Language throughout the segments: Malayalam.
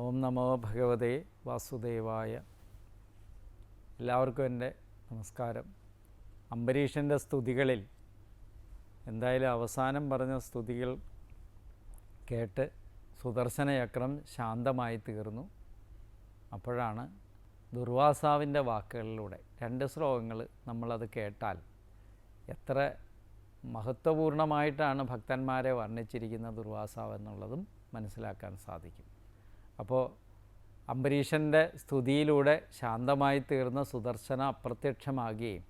ഓം നമോ ഭഗവതേ വാസുദേവായ. എല്ലാവർക്കും എന്റെ നമസ്കാരം. അംബരീഷന്റെ സ്തുതികളിൽ എന്തായാലും അവസാനം പറഞ്ഞ സ്തുതികൾ കേട്ട് സുദർശനചക്രം ശാന്തമായി തീർന്നു. അപ്പോഴാണ് ദുർവാസാവിന്റെ വാക്കുകളിലൂടെ രണ്ട് ശ്ലോകങ്ങൾ നമ്മളത് കേട്ടാൽ എത്ര മഹത്വപൂർണമായിട്ടാണ് ഭക്തന്മാരെ വർണിച്ചിരിക്കുന്ന ദുർവാസാവ് എന്നുള്ളതും മനസ്സിലാക്കാൻ സാധിക്കും. അപ്പോൾ അംബരീഷന്റെ സ്തുതിയിലൂടെ ശാന്തമായി തീർന്ന സുദർശന അപ്രത്യക്ഷമാകുകയും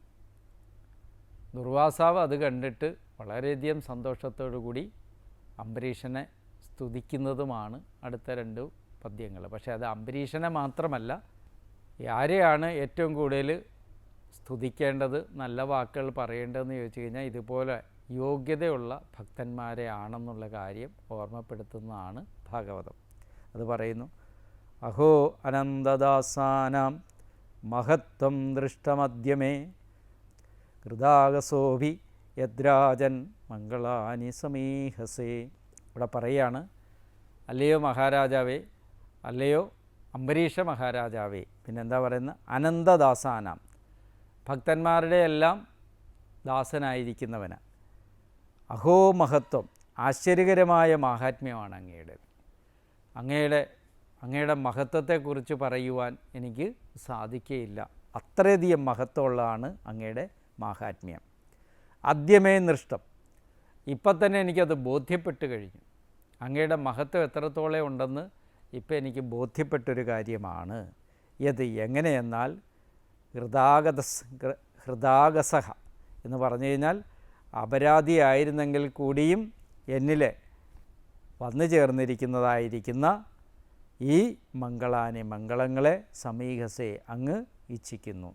ദുർവാസാവ് അത് കണ്ടിട്ട് വളരെയധികം സന്തോഷത്തോടു കൂടി അംബരീഷനെ സ്തുതിക്കുന്നതുമാണ് അടുത്ത രണ്ട് പദ്യങ്ങൾ. പക്ഷേ അത് അംബരീഷനെ മാത്രമല്ല ആരെയാണ് ഏറ്റവും കൂടുതൽ സ്തുതിക്കേണ്ടത് നല്ല വാക്കുകൾ പറയേണ്ടതെന്ന് ചോദിച്ചു കഴിഞ്ഞാൽ ഇതുപോലെ യോഗ്യതയുള്ള ഭക്തന്മാരെ ആണെന്നുള്ള കാര്യം ഓർമ്മപ്പെടുത്തുന്നതാണ് ഭാഗവതം. അത് പറയുന്നു. അഹോ അനന്തദാസാനാം മഹത്വം ദൃഷ്ടമദ്യമേ കൃതാകസോഭി യദ്രാജൻ മംഗളാനി സമീഹസേ. ഇവിടെ പറയാണ് അല്ലയോ മഹാരാജാവേ അല്ലയോ അംബരീഷ മഹാരാജാവേ. പിന്നെന്താ പറയുന്നത്? അനന്തദാസാനാം. ഭക്തന്മാരുടെ എല്ലാം ദാസനായിരിക്കുന്നവന്. അഹോ മഹത്വം ആശ്ചര്യകരമായ മാഹാത്മ്യമാണ് അങ്ങയുടെ. അങ്ങയുടെ അങ്ങയുടെ മഹത്വത്തെക്കുറിച്ച് പറയുവാൻ എനിക്ക് സാധിക്കുകയില്ല അത്രയധികം മഹത്വമുള്ളതാണ് അങ്ങയുടെ മാഹാത്മ്യം. ആദ്യമേ നൃഷ്ടം ഇപ്പം തന്നെ എനിക്കത് ബോധ്യപ്പെട്ട് കഴിഞ്ഞു. അങ്ങയുടെ മഹത്വം എത്രത്തോളം ഉണ്ടെന്ന് ഇപ്പം എനിക്ക് ബോധ്യപ്പെട്ടൊരു കാര്യമാണ്. ഇത് എങ്ങനെയെന്നാൽ ഹൃദാഗത ഹൃദാഗസഹ എന്ന് പറഞ്ഞു കഴിഞ്ഞാൽ അപരാധിയായിരുന്നെങ്കിൽ കൂടിയും എന്നിലെ വന്നു ചേർന്നിരിക്കുന്നതായിരിക്കുന്ന ഈ മംഗളാനി മംഗളങ്ങളെ സമീഹസേ അങ്ങ് ഇച്ഛിക്കുന്നു.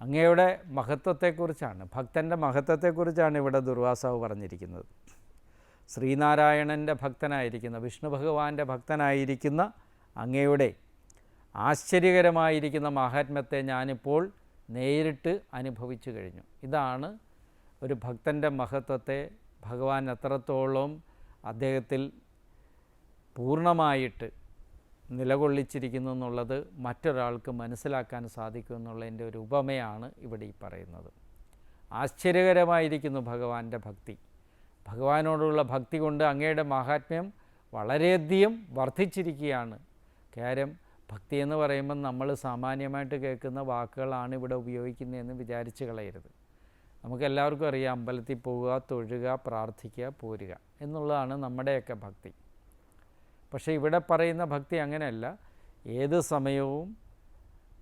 അങ്ങയുടെ മഹത്വത്തെക്കുറിച്ചാണ് ഭക്തന്റെ മഹത്വത്തെക്കുറിച്ചാണ് ഇവിടെ ദുർവാസാവ് പറഞ്ഞിരിക്കുന്നത്. ശ്രീനാരായണന്റെ ഭക്തനായിരിക്കുന്ന വിഷ്ണു ഭഗവാന്റെ ഭക്തനായിരിക്കുന്ന അങ്ങയുടെ ആശ്ചര്യകരമായിരിക്കുന്ന മാഹാത്മ്യത്തെ ഞാനിപ്പോൾ നേരിട്ട് അനുഭവിച്ചു കഴിഞ്ഞു. ഇതാണ് ഒരു ഭക്തന്റെ മഹത്വത്തെ ഭഗവാൻ എത്രത്തോളം അദ്ദേഹത്തിൽ പൂർണമായിട്ട് നിലകൊള്ളിച്ചിരിക്കുന്നു എന്നുള്ളത് മറ്റൊരാൾക്ക് മനസ്സിലാക്കാൻ സാധിക്കും എന്നുള്ളതിന്റെ ഒരു ഉപമയാണ് ഇവിടെ ഈ പറയുന്നത്. ആശ്ചര്യകരമായിരിക്കുന്നു ഭഗവാന്റെ ഭക്തി. ഭഗവാനോടുള്ള ഭക്തി കൊണ്ട് അങ്ങയുടെ മഹാത്മ്യം വളരെയധികം വർദ്ധിച്ചിരിക്കുകയാണ്. കാര്യം ഭക്തി എന്ന് പറയുമ്പം നമ്മൾ സാമാന്യമായിട്ട് കേൾക്കുന്ന വാക്കുകളാണ് ഇവിടെ ഉപയോഗിക്കുന്നതെന്ന് വിചാരിച്ച് കളയരുത്. നമുക്കെല്ലാവർക്കും അറിയാം അമ്പലത്തിൽ പോവുക തൊഴുക പ്രാർത്ഥിക്കുക പോരുക. എന്നുള്ളതാണ് നമ്മുടെയൊക്കെ ഭക്തി. പക്ഷേ ഇവിടെ പറയുന്ന ഭക്തി അങ്ങനെയല്ല. ഏത് സമയവും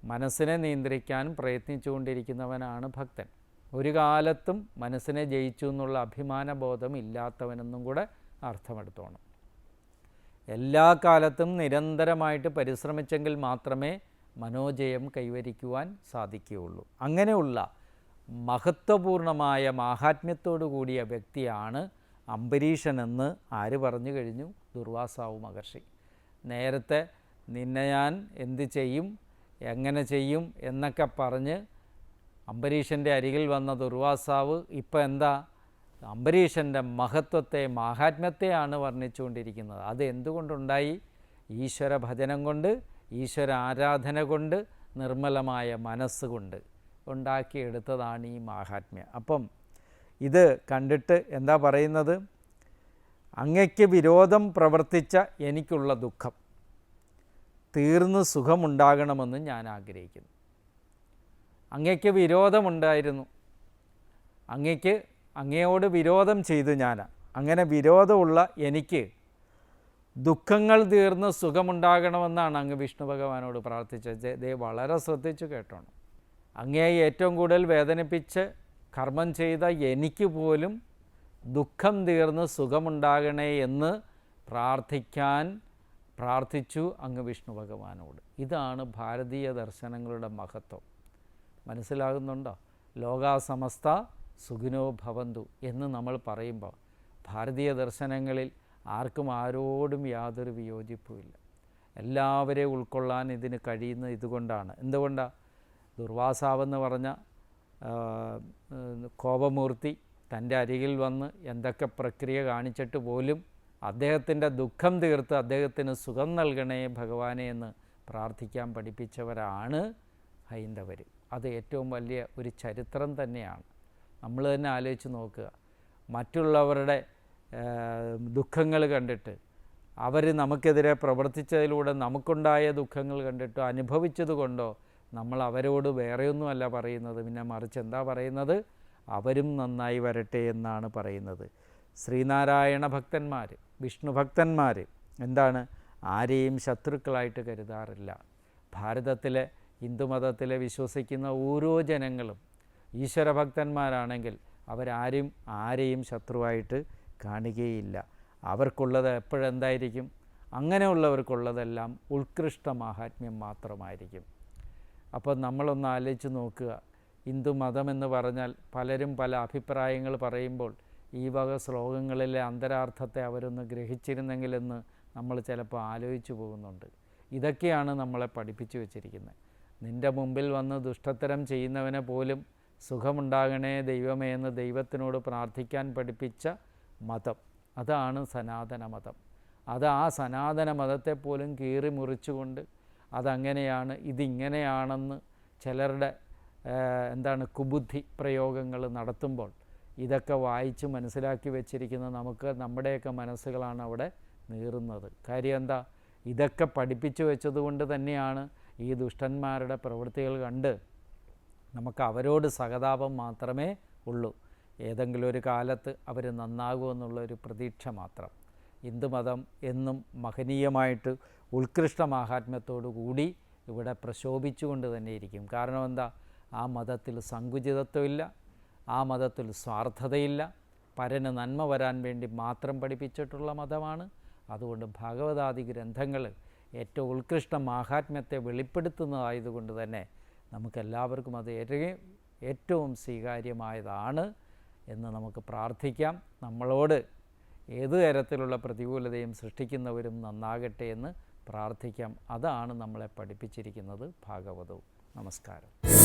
മനസ്സിനെ നിയന്ത്രിക്കാൻ പ്രയത്നിച്ചുകൊണ്ടിരിക്കുന്നവനാണ് ഭക്തൻ. ഒരു കാലത്തും മനസ്സിനെ ജയിച്ചു എന്നുള്ള അഭിമാനബോധം ഇല്ലാത്തവനെന്നും കൂടെ അർത്ഥമെടുത്തോണം. എല്ലാ കാലത്തും നിരന്തരമായിട്ട് പരിശ്രമിച്ചെങ്കിൽ മാത്രമേ മനോജയം കൈവരിക്കുവാൻ സാധിക്കുകയുള്ളൂ. അങ്ങനെയുള്ള മഹത്വപൂർണമായ മാഹാത്മ്യത്തോടു കൂടിയ വ്യക്തിയാണ് അംബരീഷനെന്ന് ആര് പറഞ്ഞു കഴിഞ്ഞു? ദുർവാസാവ് മഹർഷി. നേരത്തെ നിന്നെ ഞാൻ എന്ത് ചെയ്യും? എങ്ങനെ ചെയ്യും? എന്നൊക്കെ പറഞ്ഞ് അംബരീഷന്റെ അരികിൽ വന്ന ദുർവാസാവ് ഇപ്പം എന്താ? അംബരീഷന്റെ മഹത്വത്തെ മാഹാത്മ്യത്തെയാണ് വർണിച്ചുകൊണ്ടിരിക്കുന്നത്. അത് എന്തുകൊണ്ടുണ്ടായി? ഈശ്വര ഭജനം കൊണ്ട് ഈശ്വര ആരാധന കൊണ്ട് നിർമ്മലമായ മനസ്സുകൊണ്ട് ഉണ്ടാക്കിയെടുത്തതാണ് ഈ മാഹാത്മ്യം. അപ്പം ഇത് കണ്ടിട്ട് എന്താ പറയുന്നത്? അങ്ങയ്ക്ക് വിരോധം പ്രവർത്തിച്ച എനിക്കുള്ള ദുഃഖം. തീർന്ന് സുഖമുണ്ടാകണമെന്ന് ഞാൻ ആഗ്രഹിക്കുന്നു. അങ്ങയ്ക്ക് വിരോധമുണ്ടായിരുന്നു. അങ്ങയ്ക്ക് അങ്ങയോട് വിരോധം ചെയ്തു ഞാൻ അങ്ങനെ വിരോധമുള്ള എനിക്ക് ദുഃഖങ്ങൾ തീർന്ന് സുഖമുണ്ടാകണമെന്നാണ് അങ്ങ് വിഷ്ണു ഭഗവാനോട് പ്രാർത്ഥിച്ചത്. ദേ വളരെ ശ്രദ്ധിച്ചു കേട്ടോണം. അങ്ങയെ ഏറ്റവും കൂടുതൽ വേദനിപ്പിച്ച് കർമ്മം ചെയ്ത എനിക്ക് പോലും ദുഃഖം തീർന്ന് സുഖമുണ്ടാകണേ എന്ന് പ്രാർത്ഥിക്കാൻ പ്രാർത്ഥിച്ചു അങ്ങ് വിഷ്ണു ഭഗവാനോട്. ഇതാണ് ഭാരതീയ ദർശനങ്ങളുടെ മഹത്വം. മനസ്സിലാകുന്നുണ്ടോ? ലോകാസമസ്ത സുഖിനോ ഭവന്തു എന്ന് നമ്മൾ പറയുമ്പോൾ ഭാരതീയ ദർശനങ്ങളിൽ ആർക്കും ആരോടും യാതൊരു വിയോജിപ്പുമില്ല. എല്ലാവരെയും ഉൾക്കൊള്ളാൻ ഇതിന് കഴിയുന്ന ഇതുകൊണ്ടാണ്. എന്തുകൊണ്ടാണ് ദുർവാസാവെന്ന് പറഞ്ഞ കോപമൂർത്തി തന്റെ അരികിൽ വന്ന് എന്തൊക്കെ പ്രക്രിയ കാണിച്ചിട്ട് പോലും അദ്ദേഹത്തിന്റെ ദുഃഖം തീർത്ത് അദ്ദേഹത്തിന് സുഖം നൽകണേ ഭഗവാനെ എന്ന് പ്രാർത്ഥിക്കാൻ പഠിപ്പിച്ചവരാണ് ഹൈന്ദവർ അത് ഏറ്റവും വലിയ ഒരു ചരിത്രം തന്നെയാണ്. നമ്മൾ തന്നെ ആലോചിച്ച് നോക്കുക. മറ്റുള്ളവരുടെ ദുഃഖങ്ങൾ കണ്ടിട്ട് അവർ നമുക്കെതിരെ പ്രവർത്തിച്ചതിലൂടെ നമുക്കുണ്ടായ ദുഃഖങ്ങൾ കണ്ടിട്ടോ അനുഭവിച്ചത് കൊണ്ടോ നമ്മൾ അവരോട് വേറെയൊന്നുമല്ല പറയുന്നത്. പിന്നെ മറിച്ച് എന്താ പറയുന്നത്? അവരും നന്നായി വരട്ടെ എന്നാണ് പറയുന്നത്. ശ്രീനാരായണ ഭക്തന്മാർ വിഷ്ണു ഭക്തന്മാർ എന്താണ്? ആരെയും ശത്രുക്കളായിട്ട് കരുതാറില്ല. ഭാരതത്തിലെ ഹിന്ദുമതത്തിലെ വിശ്വസിക്കുന്ന ഓരോ ജനങ്ങളും ഈശ്വരഭക്തന്മാരാണെങ്കിൽ അവരാരും ആരെയും ശത്രുവായിട്ട് കാണുകയില്ല. അവർക്കുള്ളത് എപ്പോഴെന്തായിരിക്കും? അങ്ങനെയുള്ളവർക്കുള്ളതെല്ലാം ഉത്കൃഷ്ട മാഹാത്മ്യം മാത്രമായിരിക്കും. അപ്പോൾ നമ്മളൊന്ന് ആലോചിച്ച് നോക്കുക. ഹിന്ദു മതമെന്ന് പറഞ്ഞാൽ പലരും പല അഭിപ്രായങ്ങൾ പറയുമ്പോൾ ഈ വക ശ്ലോകങ്ങളിലെ അന്തരാർത്ഥത്തെ അവരൊന്ന് ഗ്രഹിച്ചിരുന്നെങ്കിലെന്ന് നമ്മൾ ചിലപ്പോൾ ആലോചിച്ചു പോകുന്നുണ്ട്. ഇതൊക്കെയാണ് നമ്മളെ പഠിപ്പിച്ചു വെച്ചിരിക്കുന്നത്. നിന്റെ മുമ്പിൽ വന്ന് ദുഷ്ടത്തരം ചെയ്യുന്നവനെ പോലും സുഖമുണ്ടാകണേ ദൈവമേ എന്ന് ദൈവത്തിനോട് പ്രാർത്ഥിക്കാൻ പഠിപ്പിച്ച മതം. അതാണ് സനാതന മതം അത് ആ സനാതന മതത്തെ പോലും കീറി മുറിച്ചുകൊണ്ട് അതങ്ങനെയാണ് ഇതിങ്ങനെയാണെന്ന് ചിലരുടെ എന്താണ് കുബുദ്ധി പ്രയോഗങ്ങൾ നടത്തുമ്പോൾ ഇതൊക്കെ വായിച്ച് മനസ്സിലാക്കി വെച്ചിരിക്കുന്ന നമുക്ക് നമ്മുടെയൊക്കെ മനസ്സുകളാണ് അവിടെ നീറുന്നത്. കാര്യം എന്താ? ഇതൊക്കെ പഠിപ്പിച്ചു വെച്ചതുകൊണ്ട് തന്നെയാണ് ഈ ദുഷ്ടന്മാരുടെ പ്രവൃത്തികൾ കണ്ട് നമുക്ക് അവരോട് സഹതാപം മാത്രമേ ഉള്ളൂ. ഏതെങ്കിലും ഒരു കാലത്ത് അവർ നന്നാകുമെന്നുള്ളൊരു പ്രതീക്ഷ മാത്രം. ഹിന്ദുമതം എന്നും മഹനീയമായിട്ട് ഉത്കൃഷ്ട മാഹാത്മ്യത്തോടു കൂടി ഇവിടെ പ്രശോഭിച്ചുകൊണ്ട് തന്നെ ഇരിക്കും. കാരണം എന്താ? ആ മതത്തിൽ സങ്കുചിതത്വമില്ല ആ മതത്തിൽ സ്വാർത്ഥതയില്ല. പരന് നന്മ വരാൻ വേണ്ടി മാത്രം പഠിപ്പിച്ചിട്ടുള്ള മതമാണ്. അതുകൊണ്ട് ഭഗവതാദി ഗ്രന്ഥങ്ങൾ ഏറ്റവും ഉത്കൃഷ്ട മാഹാത്മ്യത്തെ വെളിപ്പെടുത്തുന്നതായതുകൊണ്ട് തന്നെ നമുക്കെല്ലാവർക്കും അത് ഏറ്റവും സ്വീകാര്യമായതാണ് എന്ന് നമുക്ക് പ്രാർത്ഥിക്കാം. നമ്മളോട് ഏതു തരത്തിലുള്ള പ്രതികൂലതയും സൃഷ്ടിക്കുന്നവരും നന്നാകട്ടെ എന്ന് പ്രാർത്ഥിക്കാം. അതാണ് നമ്മളെ പഠിപ്പിച്ചിരിക്കുന്നത് ഭാഗവതവും. നമസ്കാരം.